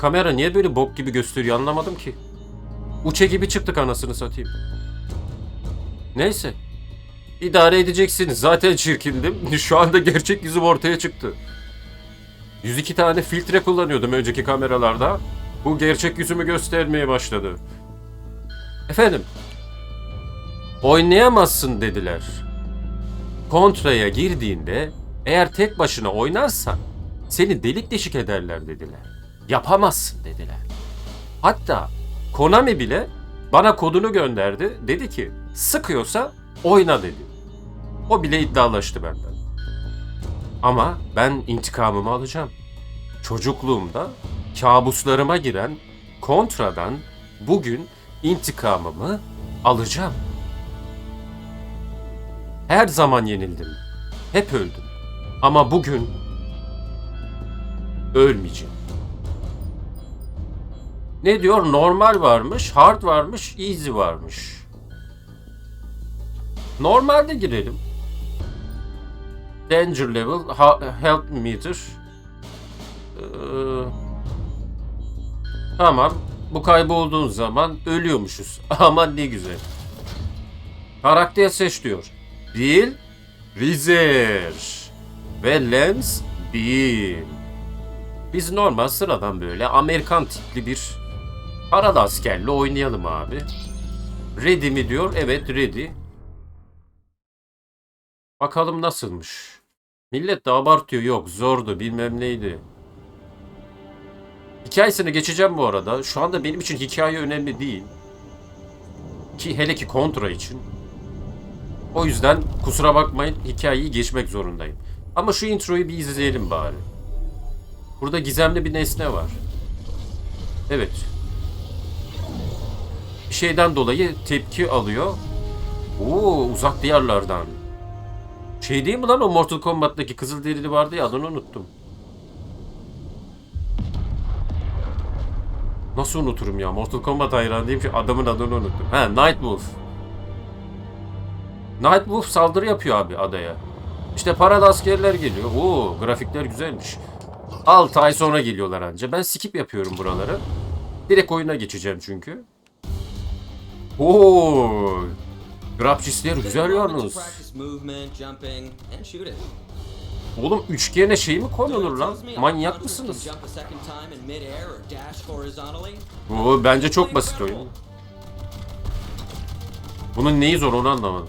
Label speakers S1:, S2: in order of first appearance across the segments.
S1: kamera niye böyle bok gibi gösteriyor anlamadım ki. Uçe gibi çıktık anasını satayım. Neyse. İdare edeceksiniz. Zaten çirkindim. Şu anda gerçek yüzüm ortaya çıktı. 102 tane filtre kullanıyordum önceki kameralarda. Bu gerçek yüzümü göstermeye başladı. Efendim. Oynayamazsın dediler. Kontraya girdiğinde eğer tek başına oynarsan seni delik deşik ederler dediler. Yapamazsın dediler. Hatta Konami bile bana kodunu gönderdi. Dedi ki sıkıyorsa oyna dedi. O bile iddialaştı benden. Ama ben intikamımı alacağım. Çocukluğumda kabuslarıma giren kontradan bugün intikamımı alacağım. Her zaman yenildim. Hep öldüm. Ama bugün ölmeyeceğim. Ne diyor? Normal varmış, hard varmış, easy varmış. Normalde girelim. Danger level, health meter. Ee, tamam. Bu kaybolduğun zaman ölüyormuşuz. Aman ne güzel. Karakter seç diyor. Bill Rizer ve Lens Beam. Biz normal sıradan böyle Amerikan tipli bir arada askerle oynayalım abi. Ready mi diyor? Evet ready. Bakalım nasılmış. Millet de abartıyor. Yok zordu bilmem neydi. Hikayesini geçeceğim bu arada. Şu anda benim için hikaye önemli değil. Ki hele ki kontra için. O yüzden kusura bakmayın hikayeyi geçmek zorundayım. Ama şu introyu bir izleyelim bari. Burada gizemli bir nesne var. Evet. Şeyden dolayı tepki alıyor. Oo uzak diyarlardan. Şey değil mi lan o Mortal Kombat'taki kızıl derili vardı ya adını unuttum. Nasıl unuturum ya? Mortal Kombat hayranı diyeyim ki adamın adını unuttum. Ha Nightwolf. Nightwolf saldırı yapıyor abi adaya. İşte parada askerler geliyor. Oo grafikler güzelmiş. 6 ay sonra geliyorlar anca. Ben skip yapıyorum buraları. Direkt oyuna geçeceğim çünkü. Oo. Grapçisler güzel yalnız. Oğlum üçgene şey mi konulur lan? Manyak mısınız? Oo, bence çok basit oyun. Bunun neyi zor onu anlamadım.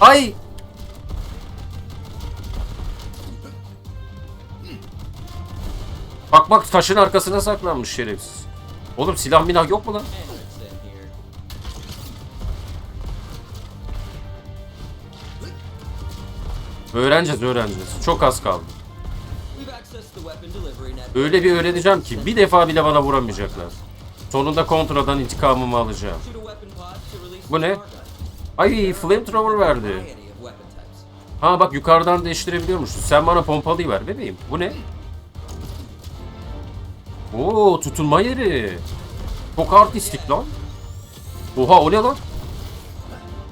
S1: Ay! Bak bak taşın arkasına saklanmış şerefsiz. Oğlum silah milah yok mu lan? Öğreneceğiz öğreneceğiz. Çok az kaldı. Öyle bir öğreneceğim ki bir defa bile bana vuramayacaklar. Sonunda kontradan intikamımı alacağım. Bu ne? Ay flamethrower verdi. Ha bak yukarıdan değiştirebiliyormuşsun. Sen bana pompalıyı ver bebeğim. Bu ne? Oo tutulma yeri. Çok artistik lan. Oha o ne lan?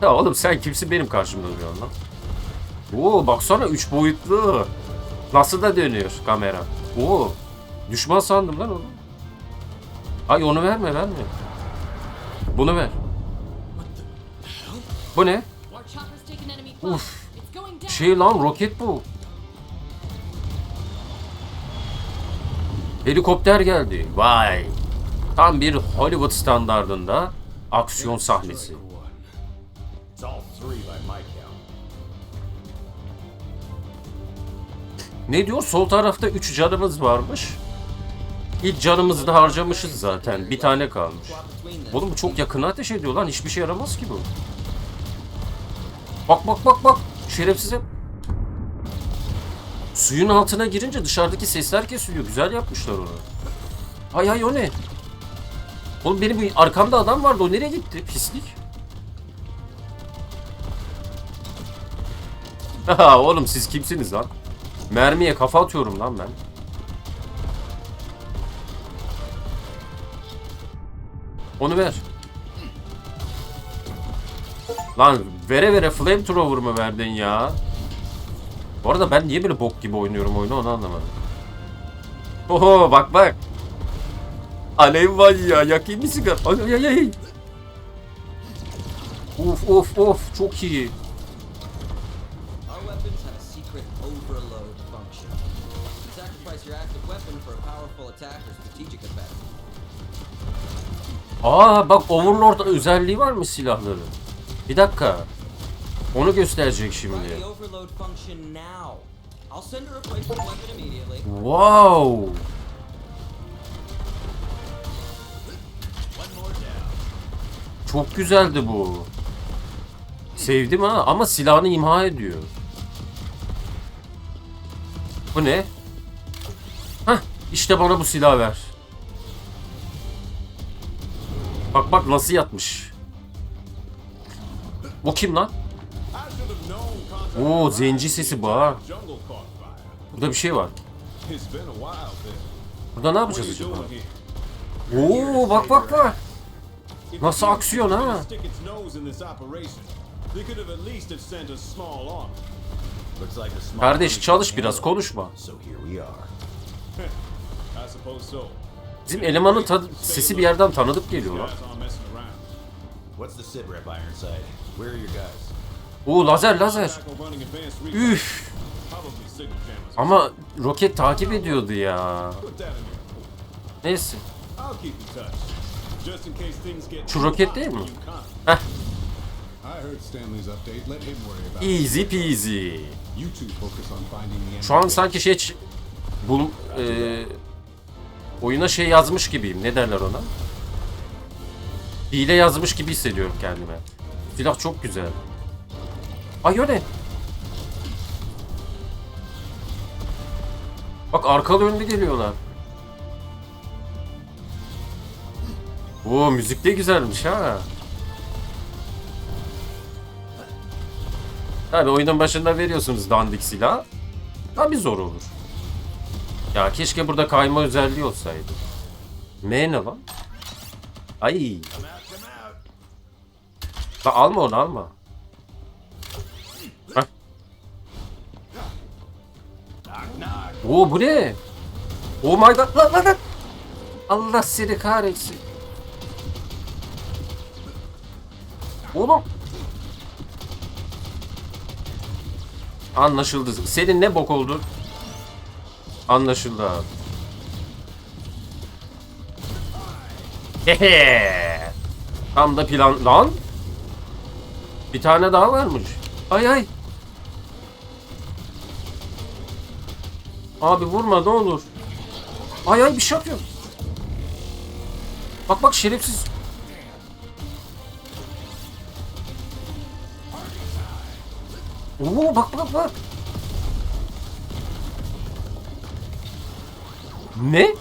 S1: Ya oğlum sen kimsin benim karşımda duruyorsun lan? Oo baksana 3 boyutlu. Nasıl da dönüyor kamera. Oo düşman sandım lan onu. Ay onu verme verme. Bunu ver. Bu ne? Uf. Şey lan roket bu. Helikopter geldi. Vay. Tam bir Hollywood standardında aksiyon sahnesi. Ne diyor? Sol tarafta 3 canımız varmış. İlk canımızı da harcamışız zaten. Bir tane kalmış. Oğlum bu çok yakın ateş ediyor lan. Hiçbir şey yaramaz ki bu. Bak bak bak bak. Şerefsize. Suyun altına girince dışarıdaki sesler kesiliyor. Güzel yapmışlar onu. Ay ay o ne? Oğlum benim bir arkamda adam vardı. O nereye gitti? Pislik. Haha oğlum siz kimsiniz lan? Mermiye kafa atıyorum lan ben. Onu ver. Lan vere vere flamethrower mı verdin ya? Bu arada ben niye böyle bok gibi oynuyorum oyunu onu anlamadım. Oho bak bak. Alev var ya yakayım bir sigara. Ay ay ay. Of of of çok iyi. Aa bak Overlord özelliği var mı silahların? Bir dakika. Onu gösterecek şimdi. Wow. Çok güzeldi bu. Sevdim ha ama silahını imha ediyor. Bu ne? Hah işte bana bu silah ver. Bak bak nasıl yatmış. O kim lan? Oo zenci sesi
S2: fire.
S1: Burada bir şey var. Burada ne yapacağız acaba? Oo bak bak bak. Nasıl aksiyon ha? Kardeş çalış biraz konuşma. Bizim elemanın sesi bir yerden tanıdık geliyor.
S3: What's the sit rep Ironside? Where are your guys?
S1: Oo lazer lazer. Üf. Ama roket takip ediyordu ya. Neyse. Şu roket değil mi? Heh. Easy peasy. Şu an sanki şey bul e, oyuna şey yazmış gibiyim. Ne derler ona? Hile yazmış gibi hissediyorum kendime. Silah çok güzel. Ay o ne? Bak arkalı önlü geliyorlar. Oo müzik de güzelmiş ha. Tabi oyunun başında veriyorsunuz dandik silah. Tabi zor olur. Ya keşke burada kayma özelliği olsaydı. M ne lan? Ay. La alma onu alma. Oo bu ne? Oh my god lan lan lan. Allah seni kahretsin. Oğlum. Anlaşıldı. Senin ne bok oldu? Anlaşıldı abi. Hehe. Tam da plan... Lan! Bir tane daha varmış. Ay ay. Abi vurma ne olur. Ay ay bir şey yapıyor. Bak bak şerefsiz. Oo bak bak bak. Ne?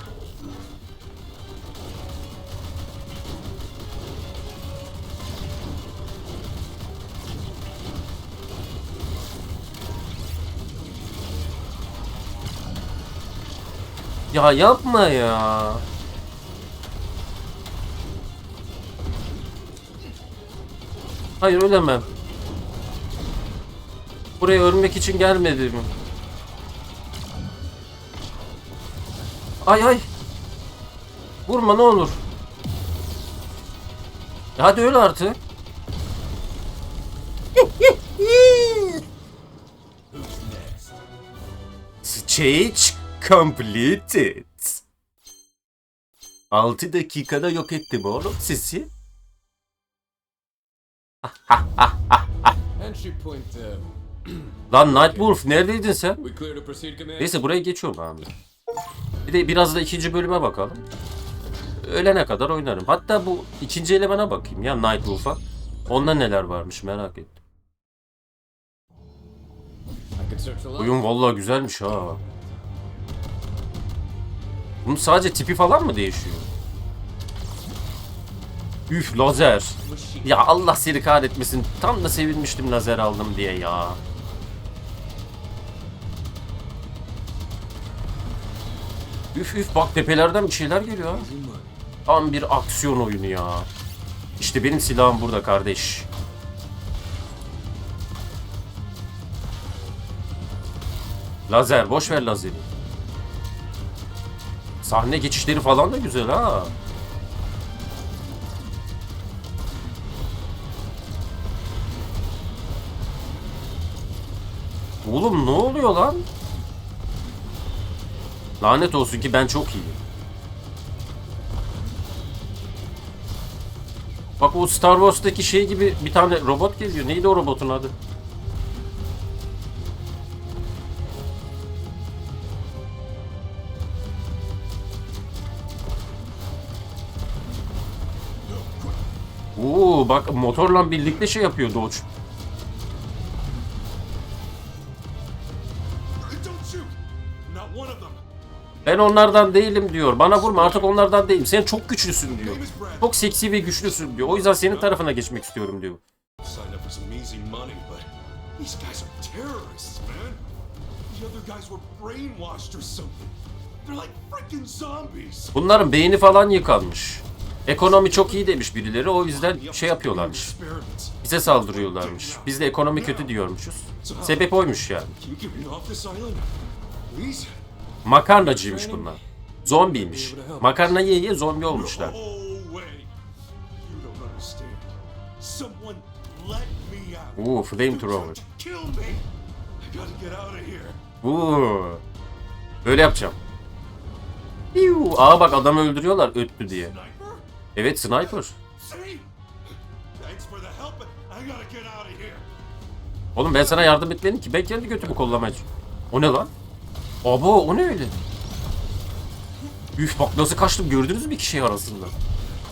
S1: Ya yapma ya. Hayır ölemem. Buraya ölmek için gelmedim. Ay ay. Vurma ne olur. Ya hadi öl artık. Stage completed. 6 dakikada yok ettim oğlum sizi.
S4: Um,
S1: Lan Nightwolf neredeydin sen? Neyse buraya geçiyorum abi. Bir de biraz da ikinci bölüme bakalım. Ölene kadar oynarım. Hatta bu ikinci elemana bakayım ya Nightwolf'a. Onda neler varmış merak ettim. Oyun vallahi güzelmiş ha. Bunun sadece tipi falan mı değişiyor? Üf lazer. Ya Allah seni kahretmesin. Tam da sevinmiştim lazer aldım diye ya. Üf üf bak tepelerden bir şeyler geliyor. Tam bir aksiyon oyunu ya. İşte benim silahım burada kardeş. Lazer boş ver lazeri. Sahne geçişleri falan da güzel ha. Oğlum ne oluyor lan? Lanet olsun ki ben çok iyiyim. Bak o Star Wars'taki şey gibi bir tane robot geliyor. Neydi o robotun adı? Bak motorla birlikte şey yapıyor Dodge. Ben onlardan değilim diyor. Bana vurma artık onlardan değilim. Sen çok güçlüsün diyor. Çok seksi ve güçlüsün diyor. O yüzden senin tarafına geçmek istiyorum diyor. Bunların beyni falan yıkanmış. Ekonomi çok iyi demiş birileri. O yüzden şey yapıyorlarmış. Bize saldırıyorlarmış. Biz de ekonomi kötü diyormuşuz. Sebep oymuş yani. Makarnacıymış bunlar. Zombiymiş. Makarna yiye yiye zombi olmuşlar. Oo flamethrower. Oo. Böyle yapacağım. Aa bak adamı öldürüyorlar öttü diye. Evet sniper. Oğlum ben sana yardım etmedim ki. Ben kendi götümü kollamaya O ne lan? Abo o ne öyle? Üf bak nasıl kaçtım gördünüz mü iki şey arasında?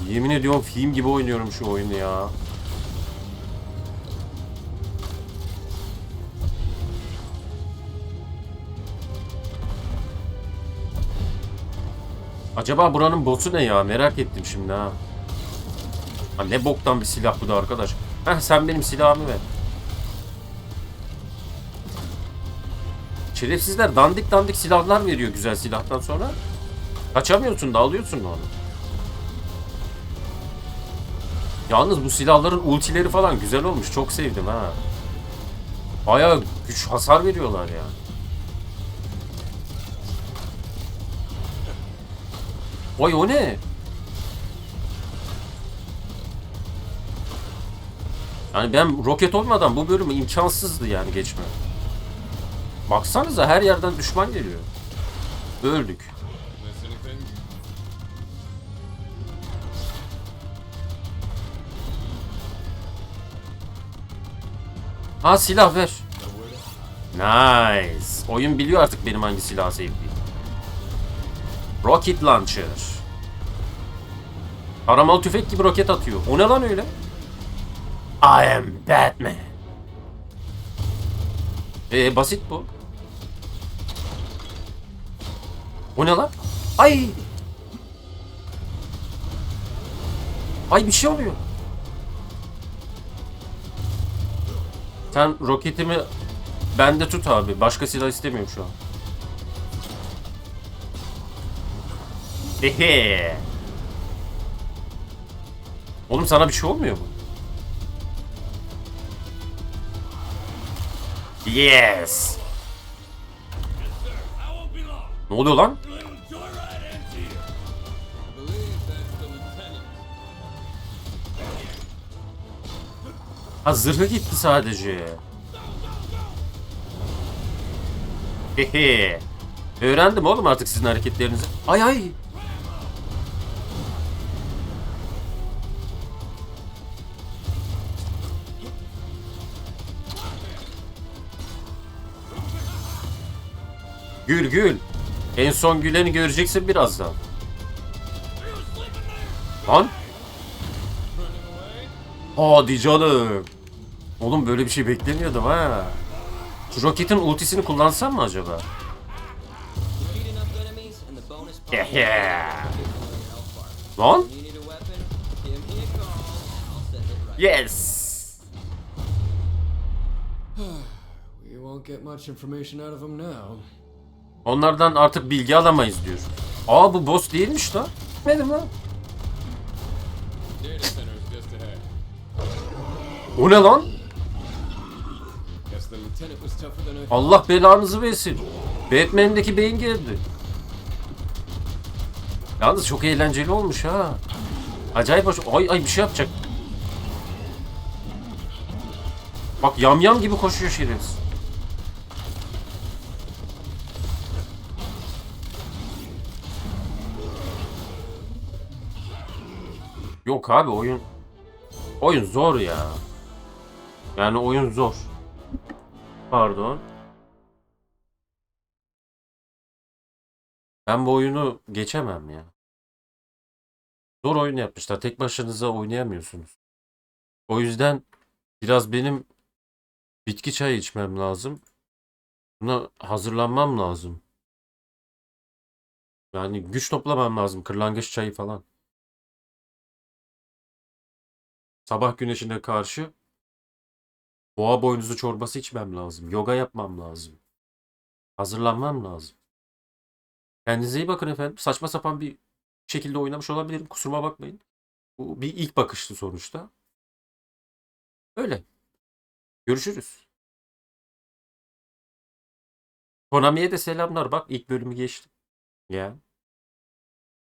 S1: Yemin ediyorum film gibi oynuyorum şu oyunu ya. Acaba buranın boss'u ne ya? Merak ettim şimdi ha. Ha ne boktan bir silah bu da arkadaş. Heh sen benim silahımı ver. Şerefsizler dandik dandik silahlar veriyor güzel silahtan sonra. Kaçamıyorsun da alıyorsun onu. Yalnız bu silahların ultileri falan güzel olmuş. Çok sevdim ha. Bayağı güç hasar veriyorlar ya. Oy o ne? Yani ben roket olmadan bu bölümü imkansızdı yani geçme. Baksanıza her yerden düşman geliyor. Öldük. Ha silah ver. Nice. Oyun biliyor artık benim hangi silahı sevdiğimi. Rocket Launcher. Aramalı tüfek gibi roket atıyor. O ne lan öyle? I am Batman. Ee, basit bu. O ne lan? Ay! Ay bir şey oluyor. Sen roketimi bende tut abi. Başka silah istemiyorum şu an. Hehe. Oğlum sana bir şey olmuyor mu? Yes. Ne oluyor lan? Ha zırhı gitti sadece. Hehe. Öğrendim oğlum artık sizin hareketlerinizi. Ay ay. Gül gül. En son güleni göreceksin birazdan. Lan. Hadi canım. Oğlum böyle bir şey beklemiyordum ha. Şu roketin ultisini kullansam mı acaba? Yeah, Lan? Yes.
S4: Get much information out of him now.
S1: Onlardan artık bilgi alamayız diyor. Aa bu boss değilmiş lan. Benim lan. O ne lan? Allah belanızı versin. Batman'deki beyin geldi. Yalnız çok eğlenceli olmuş ha. Acayip hoş. Ay ay bir şey yapacak. Bak yamyam gibi koşuyor şerefsiz. Yok abi oyun oyun zor ya. Yani oyun zor. Pardon. Ben bu oyunu geçemem ya. Zor oyun yapmışlar. Tek başınıza oynayamıyorsunuz. O yüzden biraz benim bitki çayı içmem lazım. Buna hazırlanmam lazım. Yani güç toplamam lazım. Kırlangıç çayı falan. Sabah güneşine karşı boğa boynuzu çorbası içmem lazım. Yoga yapmam lazım. Hazırlanmam lazım. Kendinize iyi bakın efendim. Saçma sapan bir şekilde oynamış olabilirim. Kusuruma bakmayın. Bu bir ilk bakıştı sonuçta. Öyle. Görüşürüz. Konami'ye de selamlar. Bak ilk bölümü geçtim. Ya.